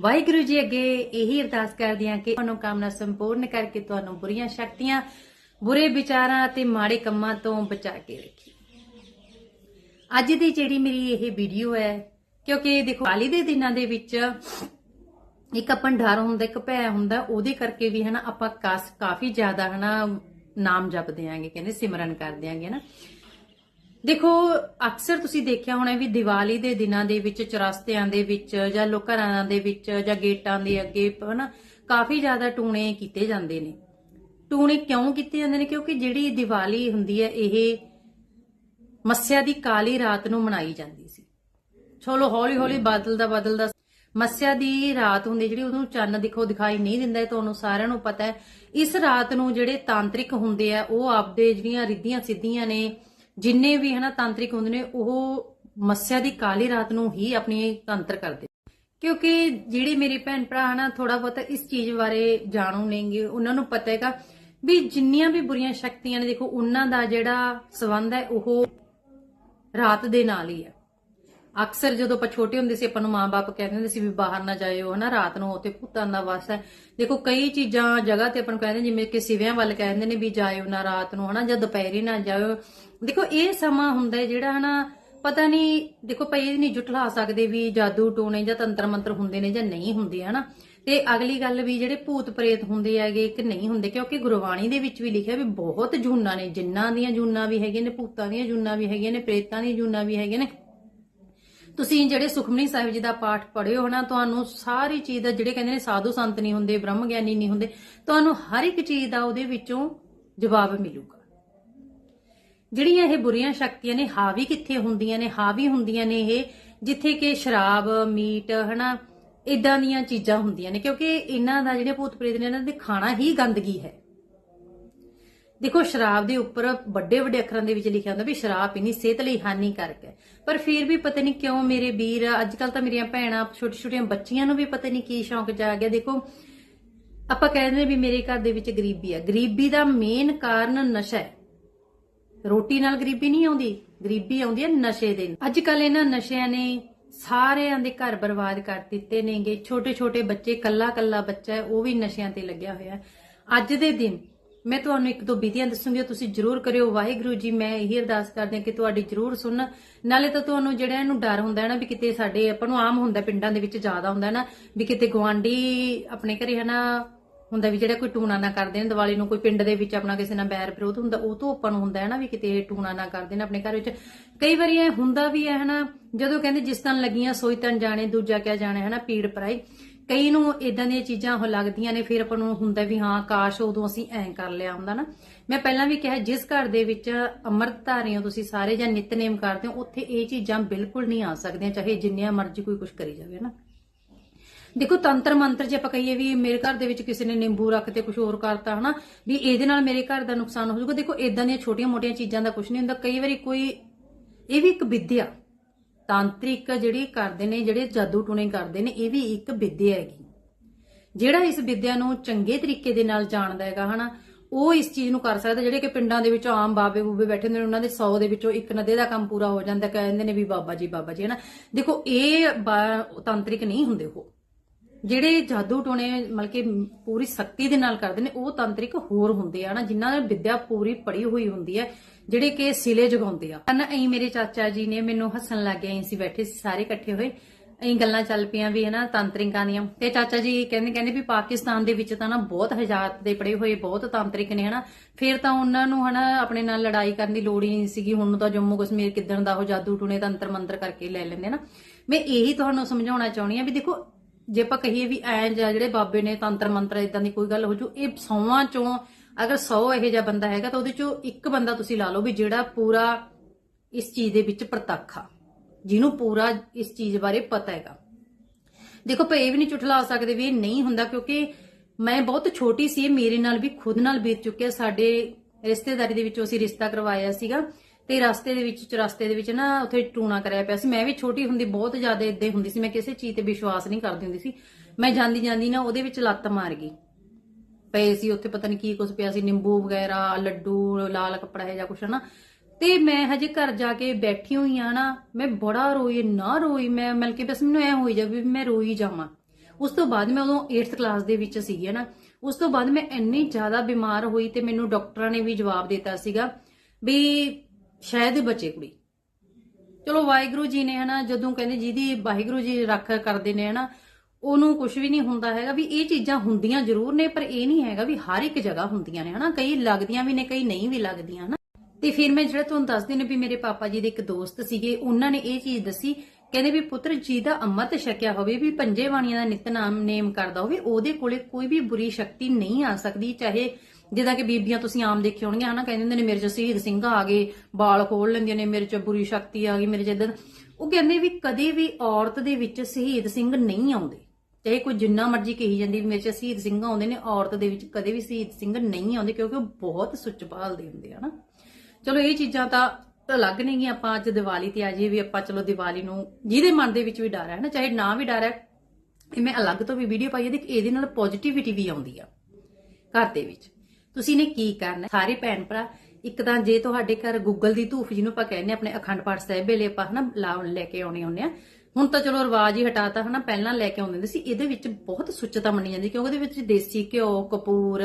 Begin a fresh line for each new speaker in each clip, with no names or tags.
ਵਾਹਿਗੁਰੂ ਜੀ ਅੱਗੇ ਇਹੀ ਅਰਦਾਸ ਕਰਦੇ ਹਾਂ ਕਿ ਤੁਹਾਨੂੰ ਕਾਮਨਾ ਸੰਪੂਰਨ ਕਰਕੇ ਤੁਹਾਨੂੰ ਬੁਰੀਆਂ ਸ਼ਕਤੀਆਂ, ਬੁਰੇ ਵਿਚਾਰਾਂ ਅਤੇ ਮਾੜੇ ਕੰਮਾਂ ਤੋਂ ਬਚਾ ਕੇ ਰੱਖੀ। ਅੱਜ ਦੀ ਜਿਹੜੀ ਮੇਰੀ ਇਹ ਵੀਡੀਓ ਹੈ, ਕਿਉਂਕਿ ਦੇਖੋ, ਹਾਲੀ ਦੇ ਦਿਨਾਂ ਦੇ ਵਿੱਚ ਇੱਕ ਭੰਡਾਰ ਹੁੰਦਾ, ਇੱਕ ਭੈ ਹੁੰਦਾ, ਉਹਦੇ ਕਰਕੇ ਵੀ ਹਨਾ ਆਪਾਂ ਕਾਸ, ਕਾਫੀ ਜ਼ਿਆਦਾ ਹਨਾ ਨਾਮ ਜਪਦੇ ਆਂਗੇ, ਕਹਿੰਦੇ ਸਿਮਰਨ ਕਰਦੇ ਆਂਗੇ ਹਨਾ। ਦੇਖੋ ਅਕਸਰ ਤੁਸੀਂ ਦੇਖਿਆ ਹੋਣਾ ਵੀ ਦੀਵਾਲੀ ਦੇ ਦਿਨਾਂ ਦੇ ਵਿੱਚ ਚਰਸਤਿਆਂ ਦੇ ਵਿੱਚ ਜਾਂ ਲੋਕ ਦੇ ਵਿੱਚ ਜਾਂ ਗੇਟਾਂ ਦੇ ਅੱਗੇ ਹਨਾ ਕਾਫੀ ਜ਼ਿਆਦਾ ਟੂਣੇ ਕੀਤੇ ਜਾਂਦੇ ਨੇ। ਟੂਣੇ ਕਿਉਂ ਕੀਤੇ ਜਾਂਦੇ ਨੇ? ਕਿਉਂਕਿ ਜਿਹੜੀ ਦੀਵਾਲੀ ਹੁੰਦੀ ਹੈ ਇਹ ਮੱਸਿਆ ਦੀ ਕਾਲੀ ਰਾਤ ਨੂੰ ਮਨਾਈ ਜਾਂਦੀ ਸੀ। ਚਲੋ ਹੌਲੀ ਹੌਲੀ ਬਦਲਦਾ ਬਦਲਦਾ ਮੱਸਿਆ ਦੀ ਰਾਤ ਹੁੰਦੀ ਜਿਹੜੀ ਉਹਨੂੰ ਚੰਨ ਦਿਖੋ ਦਿਖਾਈ ਨਹੀਂ ਦਿੰਦਾ ਇਹ ਤੁਹਾਨੂੰ ਸਾਰਿਆਂ ਨੂੰ ਪਤਾ ਹੈ। ਇਸ ਰਾਤ ਨੂੰ ਜਿਹੜੇ ਤਾਂਤਰਿਕ ਹੁੰਦੇ ਆ ਉਹ ਆਪਦੇ ਜਿਹੜੀਆਂ ਰਿੱਧੀਆਂ ਸਿੱਧੀਆਂ ਨੇ ਜਿੰਨੇ ਵੀ ਹਨਾ ਤਾਂਤਰਿਕ ਹੁੰਦੇ ਨੇ, ਉਹ ਮੱਸਿਆ ਦੀ ਕਾਲੀ ਰਾਤ ਨੂੰ ਹੀ ਆਪਣੀ ਤੰਤਰ ਕਰਦੇ। ਕਿਉਂਕਿ ਜਿਹੜੇ ਮੇਰੇ ਭੈਣ ਭਰਾ ਹਨਾ ਥੋੜਾ ਬਹੁਤ ਇਸ ਚੀਜ਼ ਬਾਰੇ ਜਾਣੂ ਨੇਗੇ, ਉਹਨਾਂ ਨੂੰ ਪਤਾ ਹੈਗਾ ਵੀ ਜਿੰਨੀਆਂ ਵੀ ਬੁਰੀਆਂ ਸ਼ਕਤੀਆਂ ਨੇ, ਦੇਖੋ ਉਹਨਾਂ ਦਾ ਜਿਹੜਾ ਸਬੰਧ ਹੈ, ਉਹ ਰਾਤ ਦੇ ਨਾਲ ਹੀ ਹੈ। ਅਕਸਰ ਜਦੋਂ ਆਪਾਂ ਛੋਟੇ ਹੁੰਦੇ ਸੀ, ਆਪਾਂ ਨੂੰ ਮਾਂ ਬਾਪ ਕਹਿੰਦੇ ਹੁੰਦੇ ਸੀ ਵੀ ਬਾਹਰ ਨਾ ਜਾਇਓ ਹਨਾ, ਰਾਤ ਨੂੰ ਉੱਥੇ ਭੂਤਾਂ ਦਾ ਵਾਸ ਹੈ। ਦੇਖੋ ਕਈ ਚੀਜ਼ਾਂ ਜਗ੍ਹਾ ਤੇ ਆਪਾਂ ਨੂੰ ਕਹਿੰਦੇ ਜਿਵੇਂ ਕਿ ਸਿਵਿਆਂ ਵੱਲ ਕਹਿੰਦੇ ਨੇ ਵੀ ਜਾਇਓ ਨਾ ਰਾਤ ਨੂੰ ਹਨਾ, ਜਾਂ ਦੁਪਹਿਰੇ ਨਾ ਜਾਇਓ। ਦੇਖੋ, ਇਹ ਸਮਾਂ ਹੁੰਦਾ ਹੈ ਜਿਹੜਾ ਹਨਾ, ਪਤਾ ਨਹੀਂ ਦੇਖੋ ਪਈ ਇਹ ਨਹੀਂ ਜੁਟਲਾ ਸਕਦੇ ਵੀ ਜਾਦੂ ਟੋਣੇ ਜਾਂ ਤੰਤਰ ਮੰਤਰ ਹੁੰਦੇ ਨੇ ਜਾਂ ਨਹੀਂ ਹੁੰਦੇ, ਹਨਾ। ਤੇ ਅਗਲੀ ਗੱਲ ਵੀ ਜਿਹੜੇ ਭੂਤ ਪ੍ਰੇਤ ਹੁੰਦੇ ਹੈਗੇ ਕਿ ਨਹੀਂ ਹੁੰਦੇ, ਕਿਉਂਕਿ ਗੁਰਬਾਣੀ ਦੇ ਵਿੱਚ ਵੀ ਲਿਖਿਆ ਵੀ ਬਹੁਤ ਜੂਨਾਂ ਨੇ, ਜਿੰਨਾਂ ਦੀਆਂ ਜੂਨਾਂ ਵੀ ਹੈਗੀਆਂ ਨੇ, ਭੂਤਾਂ ਦੀਆਂ ਜੂਨਾਂ ਵੀ ਹੈਗੀਆਂ ਨੇ, ਪ੍ਰੇਤਾਂ ਦੀਆਂ ਜੂਨਾਂ ਵੀ ਹੈਗੀਆਂ ਨੇ। ਤੁਸੀਂ ਜਿਹੜੇ ਸੁਖਮਨੀ ਸਾਹਿਬ ਜੀ ਦਾ ਪਾਠ ਪੜ੍ਹਿਓ ਹਨਾ, ਤੁਹਾਨੂੰ ਸਾਰੀ ਚੀਜ਼ ਦਾ, ਜਿਹੜੇ ਕਹਿੰਦੇ ਨੇ ਸਾਧੂ ਸੰਤ ਨਹੀਂ ਹੁੰਦੇ ਬ੍ਰਹਮ ਗਿਆਨੀ ਨਹੀਂ ਹੁੰਦੇ, ਤੁਹਾਨੂੰ ਹਰ ਇੱਕ ਚੀਜ਼ ਦਾ ਉਹਦੇ ਵਿੱਚੋਂ ਜਵਾਬ ਮਿਲੂਗਾ। ਜਿਹੜੀਆਂ ਇਹ ਬੁਰੀਆਂ ਸ਼ਕਤੀਆਂ ਨੇ ਹਾਵੀ ਕਿੱਥੇ ਹੁੰਦੀਆਂ ਨੇ ਹਾਵੀ ਹੁੰਦੀਆਂ ਨੇ ਇਹ, ਜਿੱਥੇ ਕਿ ਸ਼ਰਾਬ, ਮੀਟ, ਹਨਾ ਇਦਾਂ ਦੀਆਂ ਚੀਜ਼ਾਂ ਹੁੰਦੀਆਂ ਨੇ, ਕਿਉਂਕਿ ਇਹਨਾਂ ਦਾ ਜਿਹੜੇ ਭੂਤ ਪ੍ਰੇਤ ਨੇ, ਇਹਨਾਂ ਦੇ ਖਾਣਾ ਹੀ ਗੰਦਗੀ ਹੈ। ਦੇਖੋ, ਸ਼ਰਾਬ ਦੇ ਉੱਪਰ ਵੱਡੇ ਵੱਡੇ ਅੱਖਰਾਂ ਦੇ ਵਿੱਚ ਲਿਖਿਆ ਹੁੰਦਾ ਵੀ ਸ਼ਰਾਬ ਪੀਣੀ ਸਿਹਤ ਲਈ ਹਾਨੀਕਾਰਕ ਹੈ। ਪਰ ਫਿਰ ਵੀ ਪਤਾ ਨਹੀਂ ਕਿਉਂ ਮੇਰੇ ਵੀਰ ਅੱਜ ਕੱਲ ਤਾਂ ਮੇਰੀਆਂ ਭੈਣਾਂ ਛੋਟੀ ਛੋਟੀਆਂ ਬੱਚੀਆਂ ਨੂੰ ਵੀ ਪਤਾ ਨਹੀਂ ਕੀ ਸ਼ੌਂਕ ਜਾ ਗਿਆ। ਦੇਖੋ, ਆਪਾਂ ਕਹਿੰਦੇ ਨੇ ਵੀ ਮੇਰੇ ਘਰ ਦੇ ਵਿੱਚ ਗਰੀਬੀ ਹੈ। ਗਰੀਬੀ ਦਾ ਮੇਨ ਕਾਰਨ ਨਸ਼ਾ ਹੈ। ਰੋਟੀ ਨਾਲ ਗਰੀਬੀ ਨਹੀਂ ਆਉਂਦੀ, ਗਰੀਬੀ ਆਉਂਦੀ ਹੈ ਨਸ਼ੇ ਦੇ ਅੱਜ ਕੱਲ ਇਹਨਾਂ ਨਸ਼ਿਆਂ ਨੇ ਸਾਰਿਆਂ ਦੇ ਘਰ ਬਰਬਾਦ ਕਰ ਦਿੱਤੇ ਨੇਗੇ। ਛੋਟੇ ਛੋਟੇ ਬੱਚੇ ਕੱਲਾ ਕੱਲਾ ਬੱਚਾ ਹੈ, ਉਹ ਵੀ ਨਸ਼ਿਆਂ ਤੇ ਲੱਗਿਆ ਹੋਇਆ ਅੱਜ ਦੇ ਦਿਨ, ਮੈਂ ਤੁਹਾਨੂੰ ਇੱਕ ਦੋ ਵਿਧੀਆਂ ਦੱਸੂਗੀ ਤੁਸੀਂ ਜਰੂਰ ਕਰਿਓ। ਵਾਹਿਗੁਰੂ ਜੀ, ਮੈਂ ਇਹੀ ਅਰਦਾਸ ਕਰਦੇ ਹਾਂ ਕਿ ਤੁਹਾਡੀ ਜਰੂਰ ਸੁਣਨ ਨਾਲੇ ਤਾਂ ਤੁਹਾਨੂੰ ਜਿਹੜਾ ਇਹਨੂੰ ਡਰ ਹੁੰਦਾ ਹੈ ਨਾ, ਵੀ ਕਿਤੇ ਸਾਡੇ ਆਪਾਂ ਨੂੰ ਆਮ ਹੁੰਦਾ, ਪਿੰਡਾਂ ਦੇ ਵਿੱਚ ਜ਼ਿਆਦਾ ਹੁੰਦਾ ਹੈ ਨਾ, ਵੀ ਕਿਤੇ ਗਵਾਂਢੀ ਆਪਣੇ ਘਰੇ ਹਨਾ ਹੁੰਦਾ ਵੀ ਜਿਹੜਾ ਕੋਈ ਟੂਣਾ ਨਾ ਕਰਦੇ ਨੇ ਦੀਵਾਲੀ ਨੂੰ ਕੋਈ ਪਿੰਡ ਦੇ ਵਿੱਚ ਆਪਣਾ ਕਿਸੇ ਨਾਲ ਬੈਰ ਵਿਰੋਧ ਹੁੰਦਾ, ਉਹ ਤੋਂ ਆਪਾਂ ਨੂੰ ਹੁੰਦਾ ਹੈ ਨਾ ਵੀ ਕਿਤੇ ਟੂਣਾ ਨਾ ਕਰਦੇ ਨੇ ਆਪਣੇ ਘਰ ਵਿੱਚ। ਕਈ ਵਾਰੀ ਇਹ ਹੁੰਦਾ ਵੀ ਹੈ ਹਨਾ, ਜਦੋਂ ਕਹਿੰਦੇ ਜਿਸ ਤਨ ਲੱਗੀਆਂ ਸੋਈ ਤਨ ਜਾਣੇ, ਦੂਜਾ ਕਿਆ ਜਾਣੇ, ਹਨਾ, ਪੀੜ ਪਰਾਈ। ਕਈ ਨੂੰ ਇਦਾਂ ਦੀਆਂ ਚੀਜ਼ਾਂ ਉਹ ਲੱਗਦੀਆਂ ਨੇ, ਫਿਰ ਆਪਾਂ ਨੂੰ ਹੁੰਦਾ ਵੀ ਹਾਂ, ਕਾਸ਼ ਉਦੋਂ ਅਸੀਂ ਐਂ ਕਰ ਲਿਆ ਹੁੰਦਾ ਨਾ। ਮੈਂ ਪਹਿਲਾਂ ਵੀ ਕਿਹਾ, ਜਿਸ ਘਰ ਦੇ ਵਿੱਚ ਅੰਮ੍ਰਿਤ ਹੋ ਤੁਸੀਂ ਸਾਰੇ ਜਾਂ ਨਿਤਨੇਮ ਕਰਦੇ ਹੋ, ਉੱਥੇ ਇਹ ਚੀਜ਼ਾਂ ਬਿਲਕੁਲ ਨਹੀਂ ਆ ਸਕਦੀਆਂ, ਚਾਹੇ ਜਿੰਨੀਆਂ ਮਰਜ਼ੀ ਕੋਈ ਕੁਝ ਕਰੀ ਜਾਵੇ ਨਾ ਦੇਖੋ ਤੰਤਰ ਮੰਤਰ ਜੇ ਆਪਾਂ ਕਹੀਏ ਵੀ ਮੇਰੇ ਘਰ ਦੇ ਵਿੱਚ ਕਿਸੇ ਨੇ ਨਿੰਬੂ ਰੱਖ ਤੇ ਕੁਝ ਹੋਰ ਕਰਤਾ, ਹਨਾ, ਵੀ ਇਹਦੇ ਨਾਲ ਮੇਰੇ ਘਰ ਦਾ ਨੁਕਸਾਨ ਹੋ ਜਾਊਗਾ। ਦੇਖੋ ਇਦਾਂ ਦੀਆਂ ਛੋਟੀਆਂ-ਮੋਟੀਆਂ ਚੀਜ਼ਾਂ ਦਾ ਕੁਝ ਨਹੀਂ ਹੁੰਦਾ। ਕਈ ਵਾਰੀ ਕੋਈ, ਇਹ ਵੀ ਇੱਕ ਵਿਦਿਆ। ਤਾਂਤਰਿਕ ਜਿਹੜੀ ਕਰਦੇ ਨੇ, ਜਿਹੜੇ ਜਾਦੂ ਟੂਣੇ ਕਰਦੇ ਨੇ, ਇਹ ਵੀ ਇੱਕ ਵਿਦਿਆ ਹੈਗੀ। ਜਿਹੜਾ ਇਸ ਵਿਦਿਆ ਨੂੰ ਚੰਗੇ ਤਰੀਕੇ ਦੇ ਨਾਲ ਜਾਣਦਾ ਹੈਗਾ, ਹਨਾ, ਉਹ ਇਸ ਚੀਜ਼ ਨੂੰ ਕਰ ਸਕਦਾ। ਜਿਹੜੇ ਕਿ ਪਿੰਡਾਂ ਦੇ ਵਿੱਚ ਆਮ ਬਾਬੇ ਬੂਬੇ ਬੈਠੇ ਹੁੰਦੇ ਨੇ, ਉਹਨਾਂ ਦੇ 100 ਦੇ ਵਿੱਚੋਂ ਇੱਕ ਨਦੇ ਦਾ ਕੰਮ ਪੂਰਾ ਹੋ ਜਾਂਦਾ, ਕਹਿੰਦੇ ਨੇ ਵੀ ਬਾਬਾ ਜੀ ਬਾਬਾ ਜੀ, ਹਨਾ। ਦੇਖੋ, ਇਹ ਬਾ- ਤਾਂਤਰਿਕ ਨਹੀਂ ਹੁੰਦੇ ਉਹ। ਜਿਹੜੇ ਜਾਦੂ ਟੋਣੇ ਮਤਲਬ ਕਿ ਪੂਰੀ ਸ਼ਕਤੀ ਦੇ ਨਾਲ ਕਰਦੇ ਨੇ, ਉਹ ਤਾਂਤਰਿਕ ਹੋਰ ਹੁੰਦੇ ਆ ਨਾ, ਜਿਨ੍ਹਾਂ ਨੇ ਵਿਦਿਆ ਪੂਰੀ ਪੜੀ ਹੋਈ ਹੁੰਦੀ ਹੈ, ਜਿਹੜੇ ਕਿ ਸਿਲੇ ਜਗਾਉਂਦੇ ਆ। ਨਾ ਐਂ ਮੇਰੇ ਚਾਚਾ ਜੀ ਨੇ ਮੈਨੂੰ ਹੱਸਣ ਲੱਗ ਗਏ ਅਸੀਂ ਬੈਠੇ ਸੀ ਸਾਰੇ ਇਕੱਠੇ ਹੋਏ, ਐਂ ਗੱਲਾਂ ਚੱਲ ਪਈਆਂ ਵੀ ਹਨਾ ਤਾਂਤਰਿਕਾਂ ਦੀਆਂ। ਤੇ ਚਾਚਾ ਜੀ ਕਹਿੰਦੇ ਕਹਿੰਦੇ ਵੀ ਪਾਕਿਸਤਾਨ ਦੇ ਵਿੱਚ ਤਾਂ ਨਾ ਬਹੁਤ ਹਜ਼ਾਰ ਦੇ ਪੜੇ ਹੋਏ, ਬਹੁਤ ਤਾਂਤਰਿਕ ਨੇ ਹਨਾ। ਫਿਰ ਤਾਂ ਉਹਨਾਂ ਨੂੰ ਹਨਾ ਆਪਣੇ ਨਾਲ ਲੜਾਈ ਕਰਨ ਦੀ ਲੋੜ ਹੀ ਨਹੀਂ ਸੀਗੀ, ਹੁਣ ਤਾਂ ਜੰਮੂ ਕਸ਼ਮੀਰ ਕਿੱਦਣ ਦਾ ਉਹ ਜਾਦੂ ਟੂਣੇ ਤੰਤਰ ਮੰਤਰ ਕਰਕੇ ਲੈ ਲੈਂਦੇ ਨਾ। ਮੈਂ ਇਹੀ ਤੁਹਾਨੂੰ ਸਮਝਾਉਣਾ ਚਾਹੁੰਦੀ ਆ ਵੀ ਦੇਖੋ ਜੇ ਆਪਾਂ ਕਹੀਏ ਵੀ ਐ ਜਿਹੜੇ ਬਾਬੇ ਨੇ ਤੰਤਰ ਮੰਤਰ ਇਦਾਂ ਦੀ ਕੋਈ ਗੱਲ ਹੋ ਜੂ, ਇਹ ਸੌਵਾਂ ਚੋਂ ਅਗਰ 100 ਇਹੋ ਜਿਹਾ ਬੰਦਾ ਹੈਗਾ ਤਾਂ ਉਹਦੇ ਚੋਂ ਇੱਕ ਬੰਦਾ ਤੁਸੀਂ ਲਾ ਲਓ ਵੀ ਜਿਹੜਾ ਪੂਰਾ ਇਸ ਚੀਜ਼ ਦੇ ਵਿੱਚ ਪ੍ਰਤੱਖ ਆ, ਜਿਹਨੂੰ ਪੂਰਾ ਇਸ ਚੀਜ਼ ਬਾਰੇ ਪਤਾ ਹੈਗਾ। ਦੇਖੋ ਭਈ ਇਹ ਵੀ ਨਹੀਂ ਝੁਠਲਾ ਸਕਦੇ ਵੀ ਇਹ ਨਹੀਂ ਹੁੰਦਾ ਕਿਉਂਕਿ ਮੈਂ ਬਹੁਤ ਛੋਟੀ ਸੀ ਮੇਰੇ ਨਾਲ ਵੀ ਖੁਦ ਨਾਲ ਬੀਤ ਚੁੱਕਿਆ। ਸਾਡੇ ਰਿਸ਼ਤੇਦਾਰੀ ਦੇ ਵਿੱਚੋਂ ਅਸੀਂ ਰਿਸ਼ਤਾ ਕਰਵਾਇਆ ਸੀਗਾ। ਤੇ ਰਸਤੇ ਦੇ ਵਿੱਚ ਚਰਸਤੇ ਦੇ ਵਿੱਚ ਨਾ ਉੱਥੇ ਟੂਣਾ ਕਰਿਆ ਪਿਆ ਸੀ। ਮੈਂ ਵੀ ਛੋਟੀ ਹੁੰਦੀ ਬਹੁਤ ਜ਼ਿਆਦਾ ਇੱਦਾਂ ਹੁੰਦੀ ਸੀ। ਮੈਂ ਕਿਸੇ ਚੀਜ਼ ਤੇ ਵਿਸ਼ਵਾਸ ਨਹੀਂ ਕਰਦੀ ਹੁੰਦੀ ਸੀ। ਮੈਂ ਜਾਂਦੀ ਜਾਂਦੀ ਨਾ ਉਹਦੇ ਵਿੱਚ ਲੱਤ ਮਾਰ ਗਈ। ਪਏ ਸੀ ਉੱਥੇ ਪਤਾ ਨਹੀਂ ਕੀ ਕੁਝ ਪਿਆ ਸੀ, ਨਿੰਬੂ ਵਗੈਰਾ, ਲੱਡੂ, ਲਾਲ ਕੱਪੜਾ ਹੈ ਜਾਂ ਕੁਛ ਨਾ ਤੇ ਮੈਂ ਹਜੇ ਘਰ ਜਾ ਕੇ ਬੈਠੀ ਹੋਈ ਆ ਨਾ, ਮੈਂ ਬੜਾ ਰੋਈ ਨਾ ਰੋਈ, ਮੈਂ ਮਿਲ ਕੇ ਬਸ ਮੈਨੂੰ ਐ ਹੋਈ ਜਾਵੇ ਵੀ ਮੈਂ ਰੋਈ ਜਾਵਾਂ। ਉਸ ਤੋਂ ਬਾਅਦ ਮੈਂ ਉਦੋਂ 8th ਕਲਾਸ ਦੇ ਵਿੱਚ ਸੀਗੀ ਨਾ ਉਸ ਤੋਂ ਬਾਅਦ ਮੈਂ ਇੰਨੀ ਜ਼ਿਆਦਾ ਬਿਮਾਰ ਹੋਈ ਤੇ ਮੈਨੂੰ ਡਾਕਟਰਾਂ ਨੇ ਵੀ ਜਵਾਬ ਦਿੱਤਾ ਸੀਗਾ ਵੀ ਸ਼ਾਇਦ ਇਹ ਬਚੇ ਕੁੜੀ। ਚਲੋ ਵਾਹਿਗੁਰੂ ਜੀ ਨੇ ਹਨਾ, ਜਦੋਂ ਕਹਿੰਦੇ ਜਿਹਦੀ ਵਾਹਿਗੁਰੂ ਜੀ ਰੱਖ ਕਰਦੇ ਨੇ ਹਨਾ, ਉਹਨੂੰ ਕੁਝ ਵੀ ਨਹੀਂ ਹੁੰਦਾ ਹੈਗਾ ਵੀ ਇਹ ਚੀਜ਼ਾਂ ਹੁੰਦੀਆਂ ਜ਼ਰੂਰ ਨੇ, ਪਰ ਇਹ ਨਹੀਂ ਹੈਗਾ ਵੀ ਹਰ ਇੱਕ ਜਗ੍ਹਾ ਹੁੰਦੀਆਂ ਨੇ ਹਨਾ। ਕਈ ਲੱਗਦੀਆਂ ਵੀ ਨੇ, ਕਈ ਨਹੀਂ ਵੀ ਲੱਗਦੀਆਂ ਹਨਾ। ਤੇ ਫਿਰ ਮੈਂ ਜਿਹੜਾ ਤੁਹਾਨੂੰ ਦੱਸਦੇ ਨੇ ਵੀ ਮੇਰੇ ਪਾਪਾ ਜੀ ਦੇ ਇੱਕ ਦੋਸਤ ਸੀਗੇ, ਉਹਨਾਂ ਨੇ ਇਹ ਚੀਜ਼ ਦੱਸੀ, ਕਹਿੰਦੇ ਵੀ ਪੁੱਤਰ ਜੀ ਦਾ ਅੰਮ੍ਰਿਤ ਛਕਿਆ ਹੋਵੇ, ਵੀ ਪੰਜੇ ਬਾਣੀਆਂ ਦਾ ਨਿਤਨਾਮ ਨੇਮ ਕਰਦਾ ਹੋਵੇ, ਉਹਦੇ ਕੋਲੇ ਕੋਈ ਵੀ ਬੁਰੀ ਸ਼ਕਤੀ ਨਹੀਂ ਆ ਸਕਦੀ, ਚਾਹੇ ਜਿੱਦਾਂ ਕਿ ਬੀਬੀਆਂ ਤੁਸੀਂ ਆਮ ਦੇਖੀ ਹੋਣਗੀਆਂ, ਹਨਾ, ਕਹਿੰਦੇ ਹੁੰਦੇ ਨੇ ਮੇਰੇ ਚ ਸ਼ਹੀਦ ਸਿੰਘ ਆ ਗਏ, ਬਾਲ ਖੋਲ ਲੈਂਦੀਆਂ ਨੇ, ਮੇਰੇ ਚ ਬੁਰੀ ਸ਼ਕਤੀ ਆ ਗਈ, ਮੇਰੇ ਚ ਇਦਾਂ ਉਹ ਕਹਿੰਦੇ ਵੀ ਕਦੇ ਵੀ ਔਰਤ ਦੇ ਵਿੱਚ ਸ਼ਹੀਦ ਸਿੰਘ ਨਹੀਂ ਆਉਂਦੇ। ਚਾਹੇ ਕੋਈ ਜਿੰਨਾ ਮਰਜ਼ੀ ਕਹੀ ਜਾਂਦੀ ਵੀ ਮੇਰੇ ਚ ਸ਼ਹੀਦ ਸਿੰਘ ਆਉਂਦੇ ਨੇ, ਔਰਤ ਦੇ ਵਿੱਚ ਕਦੇ ਵੀ ਸ਼ਹੀਦ ਸਿੰਘ ਨਹੀਂ ਆਉਂਦੇ ਕਿਉਂਕਿ ਉਹ ਬਹੁਤ ਸੁੱਚ ਭਾਲਦੇ ਹੁੰਦੇ ਆ ਨਾ ਚਲੋ, ਇਹ ਚੀਜ਼ਾਂ ਤਾਂ ਅਲੱਗ ਨਹੀਂ ਗੀਆਂ ਆਪਾਂ, ਅੱਜ ਦੀਵਾਲੀ ਤੇ ਆ ਜਾਈਏ ਵੀ ਆਪਾਂ, ਚਲੋ, ਦੀਵਾਲੀ ਨੂੰ ਜਿਹਦੇ ਮਨ ਦੇ ਵਿੱਚ ਵੀ ਡਰ ਹੈ ਨਾ ਚਾਹੇ ਨਾ ਵੀ ਡਰ ਹੈ, ਇਹ ਮੈਂ ਅਲੱਗ ਤੋਂ ਵੀ ਵੀਡੀਓ ਪਾਈ ਹੈ, ਦੇਖ, ਇਹਦੇ ਨਾਲ ਪੋਜ਼ਿਟਿਵਿਟੀ ਵੀ ਆਉਂਦੀ ਆ, ਘਰ ਦੇ ਵਿੱਚ। ਤੁਸੀਂ ਨੇ ਕੀ ਕਰਨਾ ਸਾਰੇ ਭੈਣ ਭਰਾ, ਇੱਕ ਤਾਂ ਜੇ ਤੁਹਾਡੇ ਘਰ ਗੂਗਲ ਦੀ ਧੂਫ ਜਿਹਨੂੰ ਆਪਾਂ ਕਹਿੰਦੇ ਆਪਣੇ ਅਖੰਡ ਪਾਠ ਸਾਹਿਬ ਵੇਲੇ ਆਪਾਂ ਹਨਾ ਲਾ- ਲੈ ਕੇ ਆਉਣੇ ਹੁੰਦੇ ਆ ਹੁਣ ਤਾਂ ਚਲੋ ਰਿਵਾਜ ਹੀ ਹਟਾਤਾ ਹਨਾ, ਪਹਿਲਾਂ ਲੈ ਕੇ ਆਉਂਦੇ ਹੁੰਦੇ ਸੀ, ਇਹਦੇ ਵਿੱਚ ਬਹੁਤ ਸੁੱਚਤਾ ਮੰਨੀ ਜਾਂਦੀ ਕਿਉਂਕਿ ਇਹਦੇ ਵਿੱਚ ਦੇਸੀ ਘਿਓ, ਕਪੂਰ,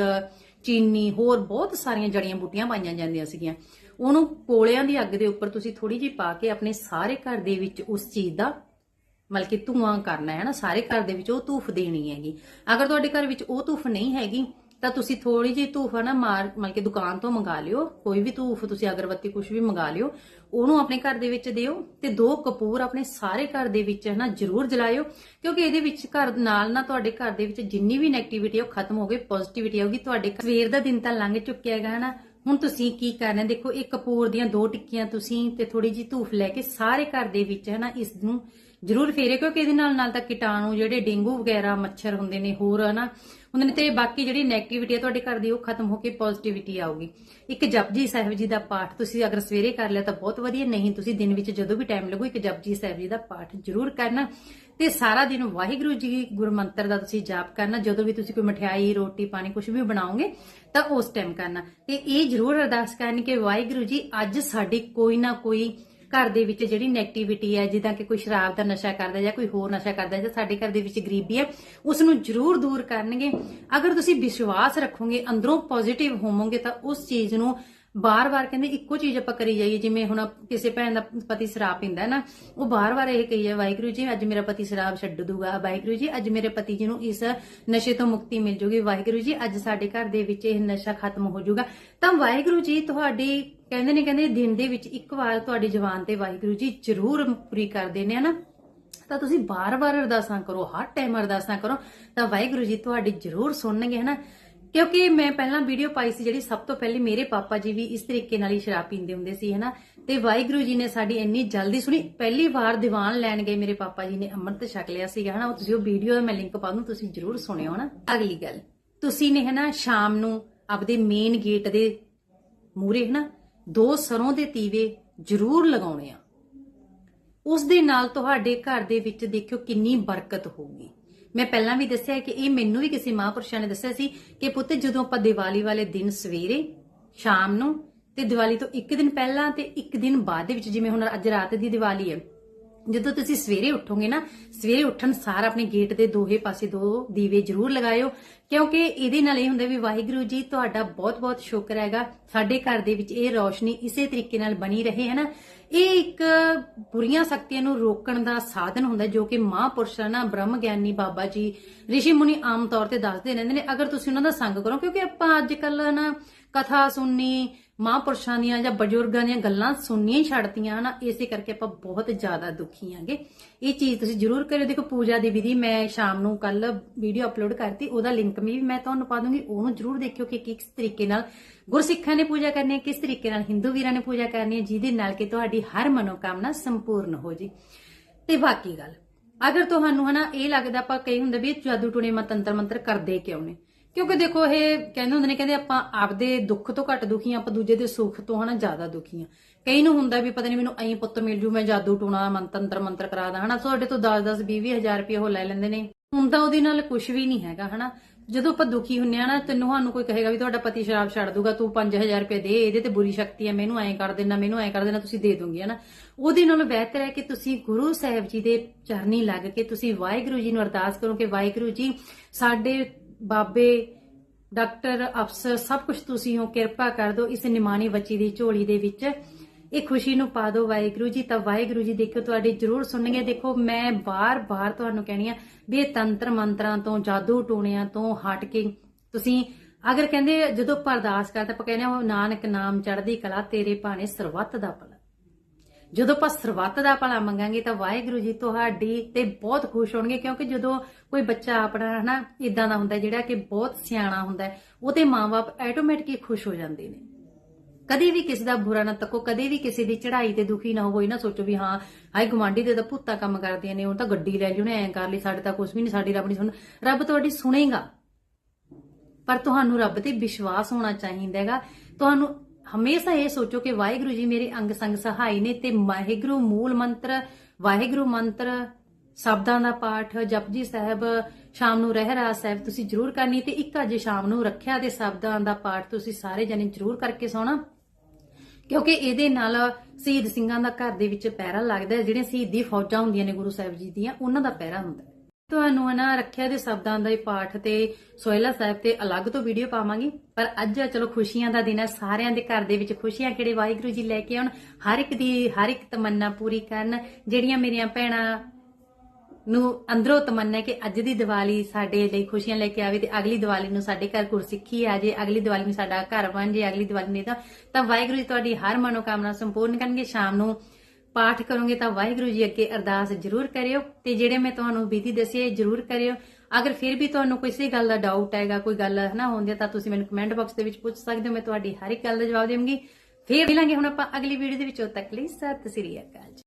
ਚੀਨੀ, ਹੋਰ ਬਹੁਤ ਸਾਰੀਆਂ ਜੜੀਆਂ ਬੂਟੀਆਂ ਪਾਈਆਂ ਜਾਂਦੀਆਂ ਸੀਗੀਆਂ। ਉਹਨੂੰ ਕੋਲਿਆਂ ਦੀ ਅੱਗ ਦੇ ਉੱਪਰ ਤੁਸੀਂ ਥੋੜੀ ਜਿਹੀ ਪਾ ਕੇ ਆਪਣੇ ਸਾਰੇ ਘਰ ਦੇ ਵਿੱਚ ਉਸ ਚੀਜ਼ ਦਾ ਮਤਲਬ ਕਿ ਧੂਆਂ ਕਰਨਾ ਹੈ ਨਾ ਸਾਰੇ ਘਰ ਦੇ ਵਿੱਚ ਉਹ ਧੂਫ ਦੇਣੀ ਹੈਗੀ। ਅਗਰ ਤੁਹਾਡੇ ਘਰ ਵਿੱਚ ਉਹ ਧੂਫ ਨਹੀਂ ਹੈਗੀ ਤਾਂ ਤੁਸੀਂ ਥੋੜੀ ਜਿਹੀ ਧੂਫ ਨਾ ਮਾਰ, ਮਤਲਬ ਕਿ ਦੁਕਾਨ ਤੋਂ ਮੰਗਾ ਲਿਓ, ਕੋਈ ਵੀ ਧੂਫ ਤੁਸੀਂ ਅਗਰਬੱਤੀ ਕੁਝ ਵੀ ਮੰਗਾ ਲਿਓ, ਉਹਨੂੰ ਆਪਣੇ ਘਰ ਦੇ ਵਿੱਚ ਦਿਓ ਤੇ ਦੋ ਕਪੂਰ ਆਪਣੇ ਸਾਰੇ ਘਰ ਦੇ ਵਿੱਚ ਹੈ ਨਾ ਜ਼ਰੂਰ ਜਲਾਇਓ, ਕਿਉਂਕਿ ਇਹਦੇ ਵਿੱਚ ਘਰ ਨਾਲ ਨਾ ਤੁਹਾਡੇ ਘਰ ਦੇ ਵਿੱਚ ਜਿੰਨੀ ਵੀ ਨੈਗੇਟਿਵਿਟੀ ਉਹ ਖਤਮ ਹੋ ਗਈ ਪੋਜ਼ਿਟਿਵਿਟੀ ਆਊਗੀ, ਤੁਹਾਡੇ ਸਵੇਰ ਦਾ ਦਿਨ ਤਾਂ ਲੰਘ ਚੁੱਕਿਆ ਹੈਗਾ ਹਨਾ ਹੁਣ ਤੁਸੀਂ ਕੀ ਕਰਨਾ ਹੈ? ਦੇਖੋ ਇਹ ਕਪੂਰ ਦੀਆਂ ਦੋ ਟਿੱਕੀਆਂ ਤੁਸੀਂ ਤੇ ਥੋੜੀ ਜਿਹੀ ਧੂਫ ਲੈ ਕੇ ਸਾਰੇ ਘਰ ਦੇ ਵਿੱਚ ਹੈ ਨਾ ਇਸ ਨੂੰ ਜ਼ਰੂਰ ਫੇਰੇ ਕਿਉਂਕਿ ਇਹਦੇ ਨਾਲ ਨਾਲ ਤਾਂ ਕੀਟਾਣੂ ਜਿਹੜੇ ਡੇਂਗੂ ਵਗੈਰਾ, ਮੱਛਰ ਹੁੰਦੇ ਨੇ ਹੋਰ ਹਨਾ ਹੁੰਦੇ ਨੇ ਤੇ ਬਾਕੀ ਜਿਹੜੀ ਨੈਗੇਟਿਵਿਟੀ ਹੈ ਤੁਹਾਡੇ ਘਰ ਦੀ, ਉਹ ਖਤਮ ਹੋ ਕੇ ਪੋਜ਼ਿਟਿਵਿਟੀ ਆਊਗੀ। ਇੱਕ ਜਪਜੀ ਸਾਹਿਬ ਜੀ ਦਾ ਪਾਠ ਤੁਸੀਂ ਅਗਰ ਸਵੇਰੇ ਕਰ ਲਿਆ ਤਾਂ ਬਹੁਤ ਵਧੀਆ, ਨਹੀਂ ਤੁਸੀਂ ਦਿਨ ਵਿੱਚ ਜਦੋਂ ਵੀ ਟਾਈਮ ਲੱਗੋ ਇੱਕ ਜਪਜੀ ਸਾਹਿਬ ਜੀ ਦਾ ਪਾਠ ਜ਼ਰੂਰ ਕਰਨਾ। ਤੇ ਸਾਰਾ ਦਿਨ ਵਾਹਿਗੁਰੂ ਜੀ ਗੁਰਮੰਤਰ ਦਾ ਤੁਸੀਂ ਜਾਪ ਕਰਨਾ, ਜਦੋਂ ਵੀ ਤੁਸੀਂ ਕੋਈ ਮਠਿਆਈ, ਰੋਟੀ, ਪਾਣੀ ਕੁਝ ਵੀ ਬਣਾਓਗੇ ਤਾਂ ਉਸ ਟਾਈਮ ਕਰਨਾ। ਤੇ ਇਹ ਜ਼ਰੂਰ ਅਰਦਾਸ ਕਰਨੀ ਕਿ ਵਾਹਿਗੁਰੂ ਜੀ, ਅੱਜ ਸਾਡੀ ਕੋਈ ਨਾ ਕੋਈ ਘਰ ਦੇ ਵਿੱਚ ਜਿਹੜੀ ਨੈਗੇਟਿਵਿਟੀ ਹੈ, ਜਿੱਦਾਂ ਕਿ ਕੋਈ ਸ਼ਰਾਬ ਦਾ ਨਸ਼ਾ ਕਰਦਾ ਜਾਂ ਕੋਈ ਹੋਰ ਨਸ਼ਾ ਕਰਦਾ, ਜਾਂ ਸਾਡੇ ਘਰ ਦੇ ਵਿੱਚ ਗਰੀਬੀ ਹੈ, ਉਸ ਨੂੰ ਜ਼ਰੂਰ ਦੂਰ ਕਰਨਗੇ। ਅਗਰ ਤੁਸੀਂ ਵਿਸ਼ਵਾਸ ਰੱਖੋਗੇ, ਅੰਦਰੋਂ ਪੋਜ਼ਿਟਿਵ ਹੋਵੋਗੇ, ਤਾਂ ਉਸ ਚੀਜ਼ ਨੂੰ ਬਾਰ-ਬਾਰ ਕਹਿੰਦੇ ਇੱਕੋ ਚੀਜ਼ ਆਪਾਂ ਕਰੀ ਜਾਈਏ, ਜਿਵੇਂ ਹੁਣ ਕਿਸੇ ਭੈਣ ਦਾ ਪਤੀ ਸ਼ਰਾਬ ਪੀਂਦਾ ਨਾ, ਉਹ ਬਾਰ-ਬਾਰ ਇਹ ਕਹੀ ਜਾਏ, ਵਾਹਿਗੁਰੂ ਜੀ, ਅੱਜ ਮੇਰਾ ਪਤੀ ਸ਼ਰਾਬ ਛੱਡ ਦੂਗਾ। ਵਾਹਿਗੁਰੂ ਜੀ, ਅੱਜ ਮੇਰੇ ਪਤੀ ਜੀ ਨੂੰ ਇਸ ਨਸ਼ੇ ਤੋਂ ਮੁਕਤੀ ਮਿਲ ਜੂਗੀ। ਵਾਹਿਗੁਰੂ ਜੀ, ਅੱਜ ਸਾਡੇ ਘਰ ਦੇ ਵਿੱਚ ਇਹ ਨਸ਼ਾ ਖਤਮ ਹੋ ਜਾਊਗਾ ਤਾਂ ਵਾਹਿਗੁਰੂ ਜੀ, ਤੁਹਾਡੀ ਕਹਿੰਦੇ ਨੇ, ਕਹਿੰਦੇ ਦਿਨ ਦੇ ਵਿੱਚ ਇੱਕ ਵਾਰ ਤੁਹਾਡੀ ਜ਼ੁਬਾਨ ਤੇ ਵਾਹਿਗੁਰੂ ਜੀ ਜ਼ਰੂਰ ਪੂਰੀ ਕਰਦੇ ਨੇ। ਹਨਾ ਤਾਂ ਤੁਸੀਂ ਬਾਰ-ਬਾਰ ਅਰਦਾਸਾਂ ਕਰੋ, ਹਰ ਟਾਈਮ ਅਰਦਾਸਾਂ ਕਰੋ। ਤਾਂ ਵਾਹਿਗੁਰੂ ਜੀ, ਤੁਹਾਡੀ ਜ਼ਰੂਰ ਸੁਣਨਗੇ, ਹਨਾ? ਕਿਉਂਕਿ ਮੈਂ ਪਹਿਲਾਂ ਵੀਡੀਓ ਪਾਈ ਸੀ ਜਿਹੜੀ ਸਭ ਤੋਂ ਪਹਿਲੀ ਮੇਰੇ ਪਾਪਾ ਜੀ ਵੀ ਇਸ ਤਰੀਕੇ ਨਾਲ ਹੀ ਸ਼ਰਾਬ ਪੀਂਦੇ ਹੁੰਦੇ ਸੀ, ਹਨਾ? ਤੇ ਵਾਹਿਗੁਰੂ ਜੀ ਨੇ ਸਾਡੀ ਇੰਨੀ ਜਲਦੀ ਸੁਣੀ। ਪਹਿਲੀ ਵਾਰ ਦੀਵਾਨ ਲੈਣ ਗਏ ਮੇਰੇ ਪਾਪਾ ਜੀ ਨੇ, ਅੰਮ੍ਰਿਤ ਛਕ ਲਿਆ ਸੀਗਾ ਹਨਾ? ਉਹ ਤੁਸੀਂ ਉਹ ਵੀਡੀਓ ਦਾ ਮੈਂ ਲਿੰਕ ਪਾ ਦੂੰ, ਤੁਸੀਂ ਜ਼ਰੂਰ ਸੁਣਿਓ, ਹਨਾ? ਅਗਲੀ ਗੱਲ, ਤੁਸੀਂ ਨੇ, ਹਨਾ, ਸ਼ਾਮ ਨੂੰ ਆਪਦੇ ਮੇਨ ਗੇਟ ਦੇ ਮੂਰੇ ਹਨਾ, ਦੋ ਸਰੋਂ ਦੇ ਤੀਵੇ ਜ਼ਰੂਰ ਲਗਾਉਣੇ ਆ। ਉਸ ਦੇ ਨਾਲ ਤੁਹਾਡੇ ਘਰ ਦੇ ਵਿੱਚ ਦੇਖਿਓ ਕਿੰਨੀ ਬਰਕਤ ਹੋਊਗੀ। ਮੈਂ ਪਹਿਲਾਂ ਵੀ ਦੱਸਿਆ ਕਿ ਇਹ ਮੈਨੂੰ ਵੀ ਕਿਸੇ ਮਹਾਂਪੁਰਸ਼ਾਂ ਨੇ ਦੱਸਿਆ ਸੀ ਕਿ ਪੁੱਤ ਜਦੋਂ ਆਪਾਂ ਦੀਵਾਲੀ ਵਾਲੇ ਦਿਨ ਸਵੇਰੇ, ਸ਼ਾਮ ਨੂੰ, ਤੇ ਦੀਵਾਲੀ ਤੋਂ ਇੱਕ ਦਿਨ ਪਹਿਲਾਂ ਤੇ ਇੱਕ ਦਿਨ ਬਾਅਦ ਦੇ ਵਿੱਚ ਜਿਵੇਂ ਹੁਣ ਅੱਜ ਰਾਤ ਦੀ ਦੀਵਾਲੀ ਹੈ, ਜਦੋਂ ਤੁਸੀਂ ਸਵੇਰੇ ਉੱਠੋਗੇ ਨਾ, ਸਵੇਰੇ ਉੱਠਣ ਸਾਰ ਆਪਣੇ ਗੇਟ ਦੇ ਦੋਹੇ ਪਾਸੇ ਦੋ ਦੀਵੇ ਜ਼ਰੂਰ ਲਗਾਇਓ, ਕਿਉਂਕਿ ਇਹਦੇ ਨਾਲ ਇਹ ਹੁੰਦਾ ਵੀ ਵਾਹਿਗੁਰੂ ਜੀ ਤੁਹਾਡਾ ਬਹੁਤ-ਬਹੁਤ ਸ਼ੁਕਰ ਹੈਗਾ, ਸਾਡੇ ਘਰ ਦੇ ਵਿੱਚ ਇਹ ਰੌਸ਼ਨੀ ਇਸੇ ਤਰੀਕੇ ਨਾਲ ਬਣੀ ਰਹੇ, ਹੈ ਨਾ? ਇਹ ਇੱਕ ਬੁਰੀਆਂ ਸ਼ਕਤੀਆਂ ਨੂੰ ਰੋਕਣ ਦਾ ਸਾਧਨ ਹੁੰਦਾ ਜੋ ਕਿ ਮਹਾਂਪੁਰਸ਼ਾਂ ਨਾ ਬ੍ਰਹਮ ਗਿਆਨੀ ਬਾਬਾ ਜੀ ਰਿਸ਼ੀ ਮੁਨੀ ਆਮ ਤੌਰ ਤੇ ਦੱਸਦੇ ਰਹਿੰਦੇ ਨੇ। ਅਗਰ ਤੁਸੀਂ ਉਹਨਾਂ ਦਾ ਸੰਗ ਕਰੋ, ਕਿਉਂਕਿ ਆਪਾਂ ਅੱਜ ਕੱਲ ਨਾ ਕਥਾ ਸੁਣਨੀ ਮਹਾਂਪੁਰਸ਼ਾਂ ਦੀਆਂ ਜਾਂ ਬਜ਼ੁਰਗਾਂ ਦੀਆਂ ਗੱਲਾਂ ਸੁਣਨੀਆਂ ਹੀ ਛੱਡਤੀਆਂ ਨਾ ਇਸੇ ਕਰਕੇ ਆਪਾਂ ਬਹੁਤ ਜ਼ਿਆਦਾ ਦੁਖੀ ਆਂਗੇ ਇਹ ਚੀਜ਼ ਤੁਸੀਂ ਜ਼ਰੂਰ ਕਰਿਓ। ਦੇਖੋ, ਪੂਜਾ ਦੀ ਵਿਧੀ ਮੈਂ ਸ਼ਾਮ ਨੂੰ ਕੱਲ ਵੀਡੀਓ ਅਪਲੋਡ ਕਰਤੀ, ਉਹਦਾ ਲਿੰਕ ਵੀ ਮੈਂ ਤੁਹਾਨੂੰ ਪਾ ਦੂੰਗੀ। ਉਹਨੂੰ ਜ਼ਰੂਰ ਦੇਖਿਓ ਕਿ ਕਿਸ ਤਰੀਕੇ ਨਾਲ ਗੁਰਸਿੱਖਾਂ ਨੇ ਪੂਜਾ ਕਰਨੀ ਹੈ, ਕਿਸ ਤਰੀਕੇ ਨਾਲ ਹਿੰਦੂ ਵੀਰਾਂ ਨੇ ਪੂਜਾ ਕਰਨੀ ਹੈ, ਜਿਹਦੇ ਨਾਲ ਕਿ ਤੁਹਾਡੀ ਹਰ ਮਨੋਕਾਮਨਾ ਸੰਪੂਰਨ ਹੋ ਜੀ। ਤੇ ਬਾਕੀ ਗੱਲ, ਅਗਰ ਤੁਹਾਨੂੰ, ਹਨਾ, ਇਹ ਲੱਗਦਾ ਆਪਾਂ ਕਈ ਹੁੰਦਾ ਵੀ ਜਾਦੂ ਟੂਣੇ ਮਾ ਤੰਤਰ ਮੰਤਰ ਕਰਦੇ ਕਿਉਂ ਨੇ? ਕਿਉਂਕਿ ਦੇਖੋ ਇਹ ਕਹਿੰਦੇ ਹੁੰਦੇ ਨੇ, ਕਹਿੰਦੇ ਆਪਾਂ ਆਪਦੇ ਦੁੱਖ ਤੋਂ ਘੱਟ ਦੁਖੀ ਹਾਂ, ਆਪਾਂ ਦੂਜੇ ਦੇ ਸੁੱਖ ਤੋਂ ਹਨਾ ਜ਼ਿਆਦਾ ਦੁਖੀ ਹਾਂ। ਕਈ ਨੂੰ ਹੁੰਦਾ ਵੀ ਪਤਾ ਨਹੀਂ ਮੈਨੂੰ ਐਂ ਪੁੱਤ ਮਿਲ ਜੂ, ਮੈਂ ਜਾਦੂ ਟੂਣਾ, ਮੰਤਰ ਮੰਤਰ ਕਰਾ ਦਾਂ, ਹਨਾ। ਤੁਹਾਡੇ ਤੋਂ 10 10 20 ਹਜ਼ਾਰ ਰੁਪਏ ਉਹ ਲੈ ਲੈਂਦੇ ਨੇ। ਹੁੰਦਾ ਉਹਦੇ ਨਾਲ ਕੁਝ ਵੀ ਨਹੀਂ ਹੈਗਾ, ਹਨਾ। ਜਦੋਂ ਆਪਾਂ ਦੁਖੀ ਹੁੰਨੇ ਆ ਨਾ, ਤੈਨੂੰ ਸਾਨੂੰ ਕੋਈ ਕਹੇਗਾ ਵੀ ਤੁਹਾਡਾ ਪਤੀ ਸ਼ਰਾਬ ਛੱਡ ਦੂਗਾ, ਤੂੰ 5000 ਰੁਪਏ ਦੇ, ਇਹਦੇ ਤੇ ਬੁਰੀ ਸ਼ਕਤੀ ਹੈ, ਮੈਨੂੰ ਐਂ ਕਰ ਦੇਣਾ, ਮੈਨੂੰ ਐਂ ਕਰ ਦੇਣਾ, ਤੁਸੀਂ ਦੇ ਦੋਗੇ, ਹਨਾ। ਉਹਦੇ ਨਾਲੋਂ ਬਿਹਤਰ ਹੈ ਕਿ ਤੁਸੀਂ ਗੁਰੂ ਸਾਹਿਬ ਜੀ ਦੇ ਚਰਨੀ ਲੱਗ ਕੇ ਤੁਸੀਂ ਵਾਹਿਗੁਰੂ ਜੀ ਨੂੰ ਅਰਦਾਸ ਕਰੋ ਕਿ ਵਾਹਿਗੁਰੂ ਜੀ ਸਾਡੇ ਬਾਬੇ, ਡਾਕਟਰ, ਅਫਸਰ, ਸਭ ਕੁਝ ਤੁਸੀਂ ਹੋ, ਕਿਰਪਾ ਕਰ ਦਿਓ ਇਸ ਨਿਮਾਣੀ ਬੱਚੀ ਦੀ ਝੋਲੀ ਦੇ ਵਿੱਚ। ਇਹ ਖੁਸ਼ੀ ਨੂੰ ਪਾ ਦਿਓ ਵਾਹਿਗੁਰੂ ਜੀ, ਤਾਂ ਵਾਹਿਗੁਰੂ ਜੀ ਦੇਖੋ ਤੁਹਾਡੀ ਜ਼ਰੂਰ ਸੁਣਨਗੇ। ਦੇਖੋ, ਮੈਂ ਬਾਰ-ਬਾਰ ਤੁਹਾਨੂੰ ਕਹਿਣੀ ਆ, ਵੀ ਇਹ ਤੰਤਰ ਮੰਤਰਾਂ ਤੋਂ, ਜਾਦੂ ਟੂਣਿਆਂ ਤੋਂ ਹਟ ਕੇ ਤੁਸੀਂ ਅਗਰ ਕਹਿੰਦੇ ਜਦੋਂ ਆਪਾਂ ਅਰਦਾਸ ਕਰਦੇ ਆਪਾਂ ਕਹਿੰਦੇ ਆ ਉਹ ਨਾਨਕ ਨਾਮ ਚੜ੍ਹਦੀ ਕਲਾ ਤੇਰੇ ਭਾਣੇ ਸਰਬੱਤ ਦਾ ਭਲਾ। ਜਦੋਂ ਆਪਾਂ ਸਰਬੱਤ ਦਾ ਭਲਾ ਮੰਗਾਂਗੇ ਤਾਂ ਵਾਹਿਗੁਰੂ ਜੀ ਤੁਹਾਡੀ ਤੇ ਬਹੁਤ ਖੁਸ਼ ਹੋਣਗੇ, ਕਿਉਂਕਿ ਜਦੋਂ ਕੋਈ ਬੱਚਾ ਆਪਣਾ, ਹਨਾ ਇਦਾਂ ਦਾ ਹੁੰਦਾ ਜਿਹੜਾ ਕਿ ਬਹੁਤ ਸਿਆਣਾ ਹੁੰਦਾ, ਉਹਦੇ ਮਾਪੇ ਆਟੋਮੈਟਿਕਲੀ ਖੁਸ਼ ਹੋ ਜਾਂਦੇ ਨੇ। ਕਦੇ ਵੀ ਕਿਸੇ ਦਾ ਬੁਰਾ ਨਾ ਤੱਕੋ, ਕਦੇ ਵੀ ਕਿਸੇ ਦੀ ਚੜ੍ਹਾਈ ਤੇ ਦੁਖੀ ਨਾ ਹੋਵੋ ਇਹ ਨਾ ਸੋਚੋ ਵੀ ਹਾਂ, ਹਾਏ ਗਵਾਂਢੀ ਦੇ ਤਾਂ ਭੂਤਾ ਕੰਮ ਕਰਦੀਆਂ ਨੇ ਉਹ ਤਾਂ ਗੱਡੀ ਲੈ ਲਈ ਐਂ ਕਰ ਲਈ, ਸਾਡੇ ਤਾਂ ਕੁਝ ਵੀ ਨਹੀਂ ਸਾਡੀ ਰੱਬ ਨਹੀਂ ਸੁਣ, ਰੱਬ ਤੁਹਾਡੀ ਸੁਣੇਗਾ। ਪਰ ਤੁਹਾਨੂੰ ਰੱਬ ਤੇ ਵਿਸ਼ਵਾਸ ਹੋਣਾ ਚਾਹੀਦਾ ਹੈਗਾ, ਤੁਹਾਨੂੰ ਹਮੇਸ਼ਾ ਇਹ ਸੋਚੋ ਕਿ ਵਾਹਿਗੁਰੂ ਜੀ ਮੇਰੇ ਅੰਗ ਸੰਗ ਸਹਾਈ ਨੇ ਤੇ ਵਾਹਿਗੁਰੂ ਮੂਲ ਮੰਤਰ, ਵਾਹਿਗੁਰੂ ਮੰਤਰ, ਸ਼ਬਦਾਂ ਦਾ ਪਾਠ ਜਪਜੀ ਸਾਹਿਬ, ਸ਼ਾਮ ਨੂੰ ਰਹਿਰਾਸ ਸਾਹਿਬ ਤੁਸੀਂ ਜ਼ਰੂਰ ਕਰਨੀ ਤੇ ਇੱਕ ਅੱਜ ਸ਼ਾਮ ਨੂੰ ਰੱਖਿਆ ਦੇ ਸ਼ਬਦਾਂ ਦਾ ਪਾਠ ਤੁਸੀਂ ਸਾਰੇ ਜਣੇ ਜ਼ਰੂਰ ਕਰਕੇ ਸੋਣਾ। ਕਿਉਂਕਿ ਇਹਦੇ ਨਾਲ ਸ਼ਹੀਦ ਸਿੰਘਾਂ ਦਾ ਘਰ ਦੇ ਵਿੱਚ ਪਹਿਰਾ ਲੱਗਦਾ ਹੈ ਜਿਹੜੀਆਂ ਸ਼ਹੀਦੀ ਫੌਜਾਂ ਹੁੰਦੀਆਂ ਨੇ ਗੁਰੂ ਸਾਹਿਬ ਜੀ ਦੀਆਂ, ਉਹਨਾਂ ਦਾ ਪਹਿਰਾ ਹੁੰਦਾ ਤੁਹਾਨੂੰ ਨਾ ਰੱਖਿਆ ਦੇ ਸ਼ਬਦਾਂ ਦਾ ਹੀ ਪਾਠ ਤੇ ਸੋਇਲਾ ਸਾਹਿਬ ਤੇ ਅਲੱਗ ਤੋਂ ਵੀਡੀਓ ਪਾਵਾਂਗੀ। ਪਰ ਅੱਜ ਚਲੋ ਖੁਸ਼ੀਆਂ ਦਾ ਦਿਨ ਹੈ ਸਾਰਿਆਂ ਦੇ ਘਰ ਦੇ ਵਿੱਚ ਖੁਸ਼ੀਆਂ ਕਿਹੜੇ ਵਾਹਿਗੁਰੂ ਜੀ ਲੈ ਕੇ ਆਉਣ। ਹਰ ਇੱਕ ਦੀ, ਹਰ ਇੱਕ ਤਮੰਨਾ ਪੂਰੀ ਕਰਨ। ਜਿਹੜੀਆਂ ਮੇਰੀਆਂ ਭੈਣਾਂ ਨੂੰ ਅੰਦਰੋਂ ਤਮੰਨਾ ਹੈ ਕਿ ਅੱਜ ਦੀ ਦੀਵਾਲੀ ਸਾਡੇ ਲਈ ਖੁਸ਼ੀਆਂ ਲੈ ਕੇ ਆਵੇ ਤੇ ਅਗਲੀ ਦੀਵਾਲੀ ਨੂੰ ਸਾਡੇ ਘਰ ਗੁਰਸਿੱਖੀ ਆ ਜੇ, ਅਗਲੀ ਦੀਵਾਲੀ ਨੂੰ ਸਾਡਾ ਘਰ ਬਣ ਜੇ, ਅਗਲੀ ਦੀਵਾਲੀ ਨਹੀਂ ਤਾਂ ਤਾਂ ਵਾਹਿਗੁਰੂ ਜੀ ਤੁਹਾਡੀ ਹਰ ਮਨੋਕਾਮਨਾ ਸੰਪੂਰਨ ਕਰਨਗੇ। ਸ਼ਾਮ ਨੂੰ ਪਾਠ ਕਰੋਗੇ ਤਾਂ ਵਾਹਿਗੁਰੂ ਜੀ ਅੱਗੇ ਅਰਦਾਸ ਜ਼ਰੂਰ ਕਰਿਓ ਤੇ ਜਿਹੜੇ ਮੈਂ ਤੁਹਾਨੂੰ ਵਿਧੀ ਦੱਸੀ ਹੈ ਜ਼ਰੂਰ ਕਰਿਓ। ਅਗਰ ਫਿਰ ਵੀ ਤੁਹਾਨੂੰ ਕਿਸੇ ਗੱਲ ਦਾ ਡਾਊਟ ਹੈਗਾ, ਕੋਈ ਗੱਲ ਹਨਾ ਹੁੰਦੀ ਹੈ, ਤਾਂ ਤੁਸੀਂ ਮੈਨੂੰ ਕਮੈਂਟ ਬਾਕਸ ਦੇ ਵਿੱਚ ਪੁੱਛ ਸਕਦੇ ਹੋ, ਮੈਂ ਤੁਹਾਡੀ ਹਰ ਇੱਕ ਗੱਲ ਦਾ ਜਵਾਬ ਦੇਵਾਂਗੀ। ਫੇਰ ਮਿਲਾਂਗੇ ਹੁਣ ਆਪਾਂ ਅਗਲੀ ਵੀਡੀਓ ਦੇ ਵਿੱਚ, ਉਦੋਂ ਤੱਕ ਲਈ ਸਤਿ ਸ੍ਰੀ ਅਕਾਲ ਜੀ।